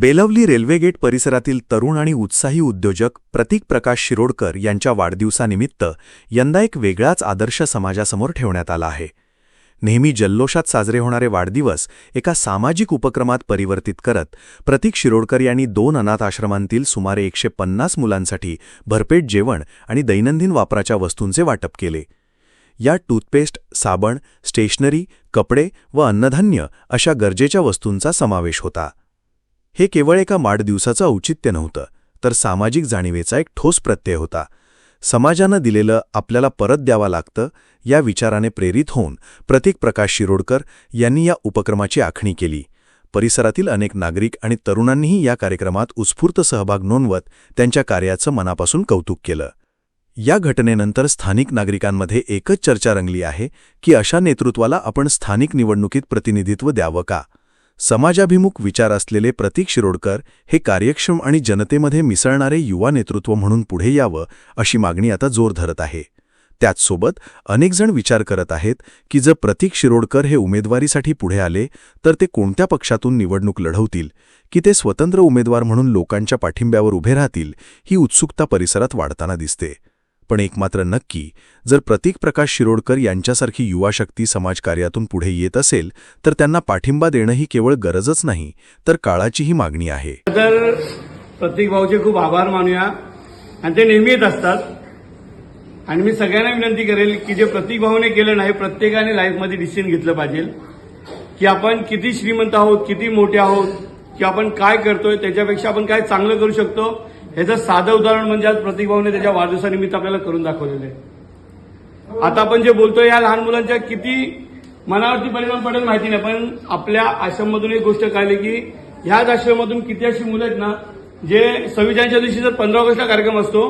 Belavali railway gate परिसरातील तरुण आणि उत्साही उद्योजक प्रतीक प्रकाश शिरोडकर यांच्या वाढदिवसानिमित्त यंदा एक वेगळाच आदर्श समाजासमोर ठेवण्यात आला आहे. नेहमी जल्लोषात साजरे होणारे वाढदिवस एका सामाजिक उपक्रमात परिवर्तित करत प्रतीक शिरोडकर यांनी दोन अनाथ आश्रमांतील सुमारे एकशे पन्नास मुलांसाठी भरपेट जेवण आणि दैनंदिन वापराच्या वस्तूंचे वाटप केले. या टूथपेस्ट साबण स्टेशनरी कपडे व अन्नधान्य अशा गरजेच्या वस्तूंचा समावेश होता. हे केवळ एका वाढदिवसाचं औचित्य नव्हतं तर सामाजिक जाणीवेचा एक ठोस प्रत्यय होता. समाजानं दिलेलं आपल्याला परत द्यावा लागतं या विचाराने प्रेरित होऊन प्रतीक प्रकाश शिरोडकर यांनी या उपक्रमाची आखणी केली. परिसरातील अनेक नागरिक आणि तरुणांनीही या कार्यक्रमात उत्स्फूर्त सहभाग नोंदवत त्यांच्या कार्याचं मनापासून कौतुक केलं. या घटनेनंतर स्थानिक नागरिकांमध्ये एकच चर्चा रंगली आहे की अशा नेतृत्वाला आपण स्थानिक निवडणुकीत प्रतिनिधित्व द्यावं का? समाजाभिमुख विचार असलेले प्रतीक शिरोडकर हे कार्यक्षम आणि जनतेमध्ये मिसळणारे युवा नेतृत्व म्हणून पुढे यावं अशी मागणी आता जोर धरत आहे. त्याचसोबत अनेकजण विचार करत आहेत की जर प्रतीक शिरोडकर हे उमेदवारीसाठी पुढे आले तर ते कोणत्या पक्षातून निवडणूक लढवतील? की ते स्वतंत्र उमेदवार म्हणून लोकांच्या पाठिंब्यावर उभे राहतील ही उत्सुकता परिसरात वाढताना दिसते. पण एक मात्र नक्की जर प्रतीक प्रकाश शिरोडकर यांच्यासारखी युवा शक्ती समाजकार्यातून पुढे येत असेल तर त्यांना पाठिंबा देणं ही केवळ गरजच नाही तर काळाचीही मागणी आहे. तर प्रतीक भाऊचे खूप आभार मानूया आणि ते नेहमी येत असतात आणि मी सगळ्यांना विनंती करेल की जे प्रतीक भाऊने केलं नाही प्रत्येकाने लाईफमध्ये डिसिजन घेतलं पाहिजे की आपण किती श्रीमंत आहोत किती मोठे आहोत की आपण काय करतोय त्याच्यापेक्षा आपण काय चांगलं करू शकतो ह्याचं साधं उदाहरण म्हणजे आज प्रतीक त्याच्या वाढदिवसानिमित्त आपल्याला करून दाखवलेलं. आहे आता आपण जे बोलतोय या लहान मुलांच्या किती मनावरती परिणाम पडेल माहिती नाही पण आपल्या आश्रममधून एक गोष्ट कळली की ह्याच आश्रमातून किती अशी मुलं आहेत ना जे संविधानच्या दिवशी जर पंधरा ऑगस्टला कार्यक्रम असतो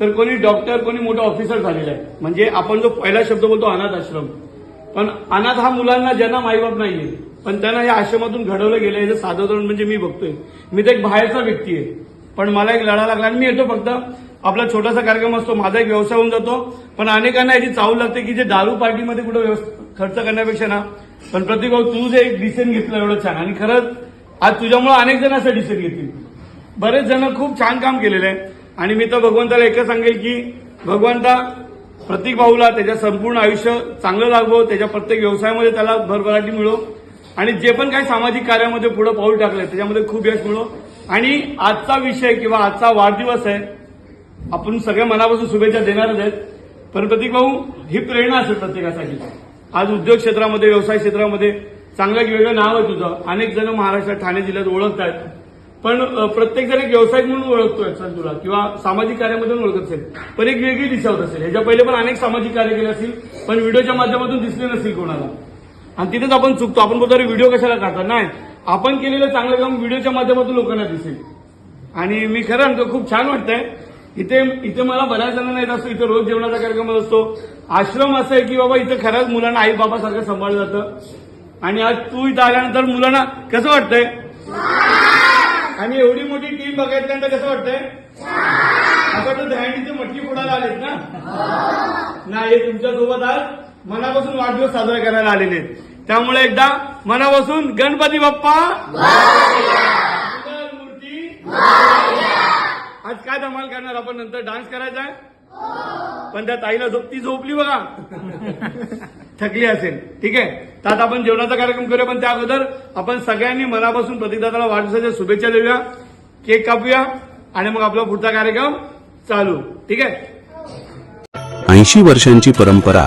तर कोणी डॉक्टर कोणी मोठं ऑफिसर झालेला आहे. म्हणजे आपण जो पहिला शब्द बोलतो अनाथ आश्रम. पण अनाथ हा मुलांना ज्यांना माईबाप नाहीये पण त्यांना या आश्रमातून घडवलं गेलं याचं साधं उदाहरण म्हणजे मी बघतोय. मी तर एक बाहेरचा व्यक्ती आहे. पण मला एक लढा लागला आणि मी येतो फक्त. आपला छोटासा कार्यक्रम असतो माझा एक व्यवसाय होऊन जातो. पण अनेकांना याची चावू लागते की जे दारू पार्टीमध्ये कुठं खर्च करण्यापेक्षा ना. पण प्रतीक तू जे एक डिसिजन घेतलं एवढं छान. आणि खरंच आज तुझ्यामुळे अनेक जण असं डिसिजन घेतील. बरेच जण खूप छान काम केलेलं आहे. आणि मी तर भगवंताला एकच सांगेल की भगवंता प्रतीक भाऊला त्याच्या संपूर्ण आयुष्य चांगलं लागवं त्याच्या प्रत्येक व्यवसायामध्ये त्याला भरभराटी मिळो. आणि जे पण काही सामाजिक कार्यामध्ये पुढे पाऊल टाकलंय त्याच्यामध्ये खूप यश मिळो. आणि आजचा विषय किंवा आजचा वाढदिवस आहे आपण सगळ्या मनापासून शुभेच्छा देणारच आहेत. पण प्रतीक भाऊ ही प्रेरणा असेल प्रत्येकासाठी. आज उद्योग क्षेत्रामध्ये व्यवसाय क्षेत्रामध्ये चांगलं एक वेगळं नाव आहे तुझं. अनेक जण महाराष्ट्रात ठाणे जिल्ह्यात ओळखत आहेत पण प्रत्येक जण एक व्यावसायिक म्हणून ओळखतोय सर तुला किंवा सामाजिक कार्यामधून ओळखत असेल. पण एक वेगळी दिशा होत असेल. ह्याच्या पहिले पण अनेक सामाजिक कार्य केले असतील पण व्हिडिओच्या माध्यमातून दिसले नसतील कोणाला. आणि तिथेच आपण चुकतो. आपण बोलतो व्हिडिओ कशाला काढतात नाही. आपण केलेलं चांगलं काम व्हिडिओच्या माध्यमातून लोकांना दिसेल. आणि मी खरं म्हणतो खूप छान वाटतंय. इथे इथे मला बऱ्याच जणांना येत असतो इथे रोज जेवणाचा कार्यक्रम असतो. आश्रम असं आहे की बाबा इथं खरंच मुलांना आई बाबासारखं सांभाळलं जातं. आणि आज तू इथं आल्यानंतर मुलांना कसं वाटतंय? आणि एवढी मोठी टीम बघितल्यानंतर कसं वाटतंय? आता तर दहंडीचे मटकी फोडायला आलेत ना? नाही हे आज मनापासून वाढदिवस साजरा करायला आलेले आहेत. त्यामुळे एकदा मनापासून गणपती बाप्पा मूर्ती आज काय धमाल करणार आपण? नंतर डान्स करायचा आहे. पण त्या ताईला झोप ती झोपली बघा. थकली असेल. ठीक आहे? तर आता आपण जेवणाचा कार्यक्रम करूया पण त्या अगोदर आपण सगळ्यांनी मनापासून प्रतिदादाला वाढदिवसाच्या शुभेच्छा देऊया. केक कापूया आणि मग आपला पुढचा कार्यक्रम चालू. ठीक आहे? ऐंशी वर्षांची परंपरा